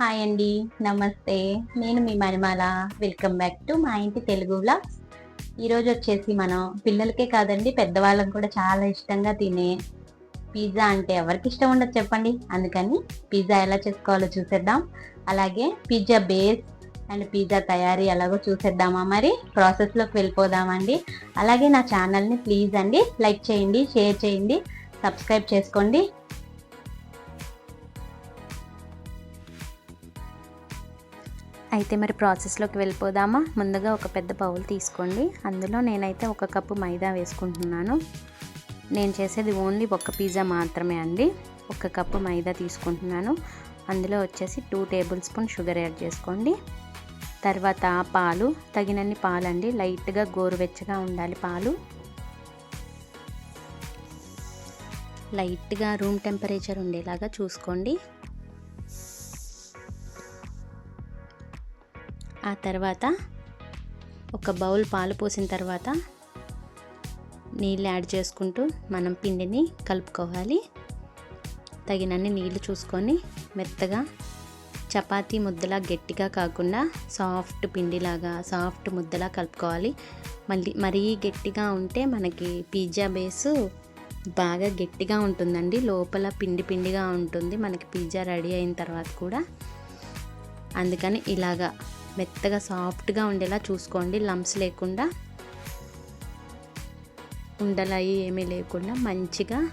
Hi అండి నమస్తే. నేను మీ మణిమాల. వెల్కమ్ బ్యాక్ టు మా ఇంటి తెలుగు బ్లాగ్స్ ఈరోజు వచ్చేసి మనం పిల్లలకే కాదండి పెద్దవాళ్ళకి కూడా చాలా ఇష్టంగా తినే పిజ్జా అంటే ఎవరికి ఇష్టం ఉండదు చెప్పండి. అందుకని పిజ్జా ఎలా చేసుకోవాలో చూసేద్దాం. అలాగే పిజ్జా బేస్ అండ్ పిజ్జా తయారీ ఎలాగో చూసేద్దామా మరి? ప్రాసెస్లోకి వెళ్ళిపోదామండి. అలాగే నా ఛానల్ని ప్లీజ్ అండి లైక్ చేయండి షేర్ చేయండి సబ్స్క్రైబ్ చేసుకోండి. అయితే మరి ప్రాసెస్లోకి వెళ్ళిపోదామా? ముందుగా ఒక పెద్ద బౌల్ తీసుకోండి. అందులో నేనైతే ఒక కప్పు మైదా వేసుకుంటున్నాను. నేను చేసేది ఓన్లీ ఒక పిజ్జా మాత్రమే అండి. ఒక కప్పు మైదా తీసుకుంటున్నాను. అందులో వచ్చేసి two tablespoon sugar add చేసుకోండి. తర్వాత పాలు. తగినన్ని పాలండి. లైట్గా గోరువెచ్చగా ఉండాలి పాలు. లైట్గా రూమ్ టెంపరేచర్ ఉండేలాగా చూసుకోండి. ఆ తర్వాత ఒక బౌల్ పాలు పోసిన తర్వాత నీళ్ళు యాడ్ చేసుకుంటూ మనం పిండిని కలుపుకోవాలి. తగినన్ని నీళ్ళు చూసుకొని మెత్తగా చపాతీ ముద్దలా గట్టిగా కాకుండా సాఫ్ట్ పిండిలాగా సాఫ్ట్ ముద్దలా కలుపుకోవాలి. మళ్ళీ మరీ గట్టిగా ఉంటే మనకి పిజ్జా బేసు బాగా గట్టిగా ఉంటుందండి. లోపల పిండి పిండిగా ఉంటుంది. మనకి పిజ్జా రెడీ అయిన తర్వాత కూడా. అందుకని ఇలాగా మెత్తగా సాఫ్ట్గా ఉండేలా చూసుకోండి. లంప్స్ లేకుండా ఉండలవి ఏమీ లేకుండా మంచిగా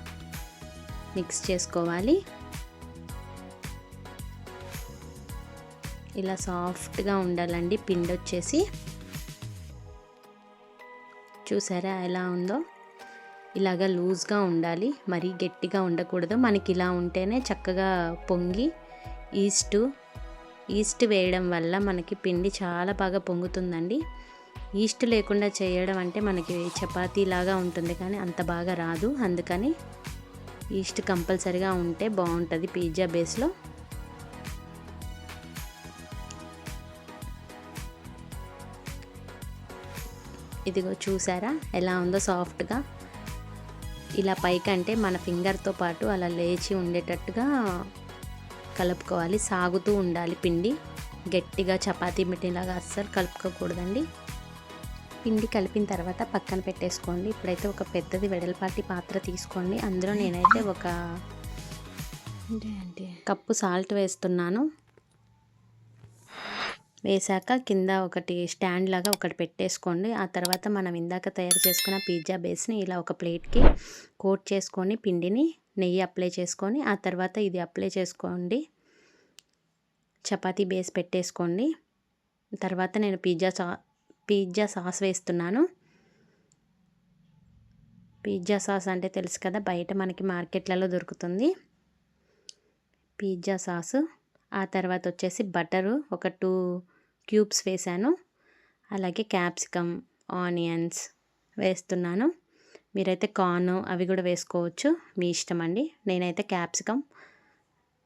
మిక్స్ చేసుకోవాలి. ఇలా సాఫ్ట్గా ఉండాలండి. పిండి వచ్చేసి. చూసారా ఎలా ఉందో? ఇలాగ లూజ్గా ఉండాలి. మరీ గట్టిగా ఉండకూడదు. మనకి ఇలా ఉంటేనే చక్కగా పొంగి ఈస్టు ఈస్ట్ వేయడం వల్ల మనకి పిండి చాలా బాగా పొంగుతుందండి. ఈస్ట్ లేకుండా చేయడం అంటే మనకి చపాతీ లాగా ఉంటుంది కానీ అంత బాగా రాదు. అందుకని ఈస్ట్ కంపల్సరిగా ఉంటే బాగుంటుంది పిజ్జా బేస్లో. ఇదిగో చూసారా? ఎలా ఉందో సాఫ్ట్గా. ఇలా పైకంటే మన ఫింగర్తో పాటు అలా లేచి ఉండేటట్టుగా కలుపుకోవాలి. సాగుతూ ఉండాలి పిండి. గట్టిగా చపాతీ మిట్టిలాగా అస్సలు కలుపుకోకూడదండి. పిండి కలిపిన తర్వాత పక్కన పెట్టేసుకోండి. ఇప్పుడైతే ఒక పెద్దది వెడల్పాటి పాత్ర తీసుకోండి. అందులో నేనైతే ఒక కప్పు సాల్ట్ వేస్తున్నాను. వేసాక కింద ఒకటి స్టాండ్ లాగా ఒకటి పెట్టేసుకోండి. ఆ తర్వాత మనం ఇందాక తయారు చేసుకున్న పిజ్జా బేస్ని ఇలా ఒక ప్లేట్కి కోట్ చేసుకొని పిండిని నెయ్యి అప్లై చేసుకొని ఆ తర్వాత ఇది అప్లై చేసుకోండి. చపాతీ బేస్ పెట్టేసుకోండి. తర్వాత నేను పిజ్జా సా పిజ్జా సాస్ వేస్తున్నాను. పిజ్జా సాస్ అంటే తెలుసు కదా బయట మనకి మార్కెట్లలో దొరుకుతుంది. Pizza sauce. ఆ తర్వాత వచ్చేసి బటరు ఒక టూ క్యూబ్స్ వేసాను. అలాగే క్యాప్సికమ్ ఆనియన్స్ వేస్తున్నాను. మీరైతే కార్న్ అవి కూడా వేసుకోవచ్చు. మీ ఇష్టం అండి. నేనైతే క్యాప్సికమ్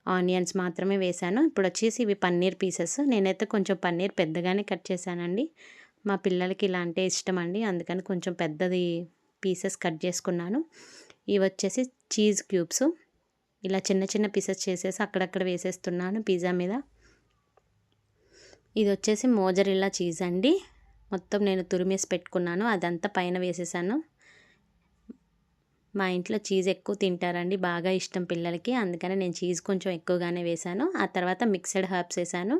ఆనియన్స్ మాత్రమే వేసాను. ఇప్పుడు వచ్చేసి ఇవి పన్నీర్ పీసెస్. నేనైతే కొంచెం పన్నీర్ పెద్దగానే కట్ చేశానండి. మా పిల్లలకి ఇలా అంటే ఇష్టం అండి. అందుకని కొంచెం పెద్దది పీసెస్ కట్ చేసుకున్నాను. ఇవి వచ్చేసి చీజ్ క్యూబ్స్. ఇలా చిన్న చిన్న పీసెస్ చేసేసి అక్కడక్కడ వేసేస్తున్నాను పిజ్జా మీద. ఇది వచ్చేసి మోజరిల్లా చీజ్ అండి. మొత్తం నేను తురిమేసి పెట్టుకున్నాను. అదంతా పైన వేసేసాను. మా ఇంట్లో చీజ్ ఎక్కువ తింటారండి. బాగా ఇష్టం పిల్లలకి. అందుకని నేను చీజ్ కొంచెం ఎక్కువగానే వేశాను. ఆ తర్వాత మిక్సడ్ హర్బ్స్ వేసాను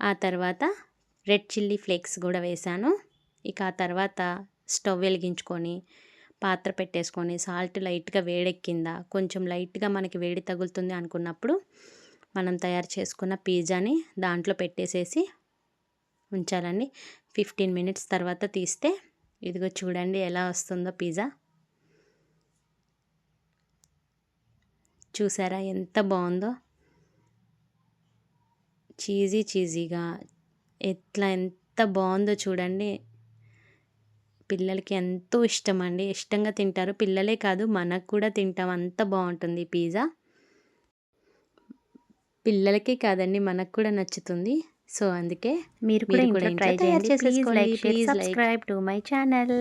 ఆ తర్వాత రెడ్ చిల్లీ ఫ్లేక్స్ కూడా వేసాను ఇక ఆ తర్వాత స్టవ్ వెలిగించుకొని పాత్ర పెట్టేసుకొని సాల్ట్ లైట్గా వేడెక్కిందా కొంచెం లైట్గా మనకి వేడి తగులుతుంది అనుకున్నప్పుడు మనం తయారు చేసుకున్న పిజ్జాని దాంట్లో పెట్టేసేసి ఉంచాలండి. ఫిఫ్టీన్ మినిట్స్ తర్వాత తీస్తే ఇదిగో చూడండి ఎలా వస్తుందో పిజ్జా. చూసారా ఎంత బాగుందో? చీజీ చీజీగా ఎట్లా ఎంత బాగుందో చూడండి. పిల్లలకి ఎంతో ఇష్టం అండి ఇష్టంగా తింటారు. పిల్లలే కాదు మనకు కూడా తింటాం. అంత బాగుంటుంది పిజ్జా. పిల్లలకే కాదండి మనకు కూడా నచ్చుతుంది. సో అందుకే మీరు కూడా ట్రై చేయండి. Please. Like to my channel